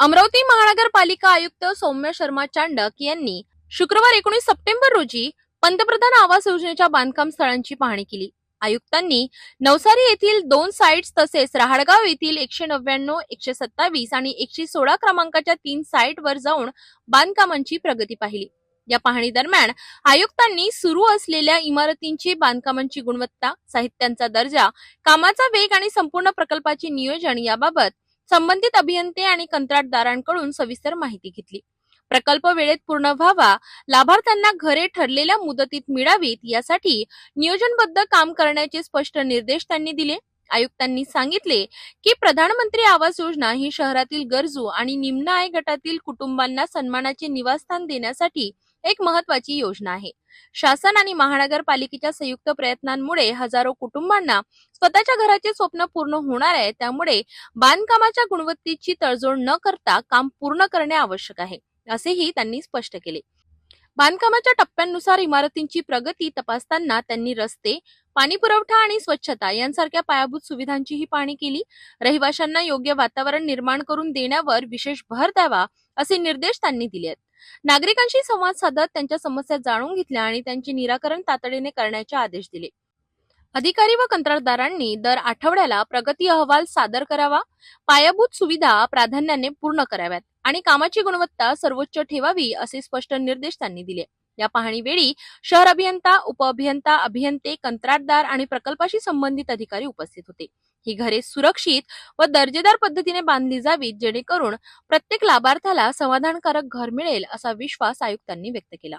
अमरावती महानगरपालिका आयुक्त सौम्य शर्मा चांडक यांनी शुक्रवार एकोणीस सप्टेंबर रोजी पंतप्रधान आवास योजनेच्या बांधकाम स्थळांची पाहणी केली. आयुक्तांनी नवसारी येथील दोन साईट्स तसेच रहाडगाव येथील एकशे नव्याण्णव एकशे सत्तावीस आणि एकशे सोळा क्रमांकाच्या तीन साईटवर जाऊन बांधकामांची प्रगती पाहिली. या पाहणी दरम्यान आयुक्तांनी सुरू असलेल्या इमारतींची बांधकामांची गुणवत्ता साहित्यांचा दर्जा कामाचा वेग आणि संपूर्ण प्रकल्पाचे नियोजन याबाबत संबंधित अभियंते आणि कंत्राटदारांकडून सविस्तर माहिती घेतली. प्रकल्प वेळेत पूर्ण व्हावा लाभार्थ्यांना घरे ठरलेल्या मुदतीत मिळावीत यासाठी नियोजनबद्ध काम करण्याचे स्पष्ट निर्देश त्यांनी दिले. आयुक्तांनी सांगितले की प्रधानमंत्री आवास योजना ही शहरातील गरजू आणि निम्न आय गटातील कुटुंबांना सन्मानाचे निवासस्थान देण्यासाठी एक महत्वाची योजना आहे. शासन आणि महानगरपालिकेच्या संयुक्त प्रयत्नांमुळे हजारो कुटुंबांना स्वतःच्या घराचे स्वप्न पूर्ण होणार आहे. त्यामुळे बांधकामाच्या गुणवत्तेची तडजोड न करता काम पूर्ण करणे आवश्यक आहे असेही त्यांनी स्पष्ट केले. बांधकामाच्या टप्प्यांनुसार इमारतींची प्रगती तपासताना त्यांनी रस्ते पाणी पुरवठा आणि स्वच्छता यांसारख्या पायाभूत सुविधांचीही पाहणी केली. रहिवाशांना योग्य वातावरण निर्माण करून देण्यावर विशेष भर द्यावा असे निर्देश त्यांनी दिले आहेत नागरिकांशी संवाद साधत त्यांच्या समस्या जाणून घेतल्या आणि त्यांचे निराकरण तातडीने करण्याचे आदेश दिले. अधिकारी व कंत्राटदारांनी दर आठवड्याला प्रगती अहवाल सादर करावा पायाभूत सुविधा प्राधान्याने पूर्ण कराव्यात आणि कामाची गुणवत्ता सर्वोच्च ठेवावी असे स्पष्ट निर्देश त्यांनी दिले. या पाहणीवेळी शहर अभियंता उपअभियंता अभियंते कंत्राटदार आणि प्रकल्पाशी संबंधित अधिकारी उपस्थित होते. ही घरे सुरक्षित व दर्जेदार पद्धतीने बांधली जावीत जेणेकरून प्रत्येक लाभार्थ्याला समाधानकारक घर मिळेल असा विश्वास आयुक्तांनी व्यक्त केला.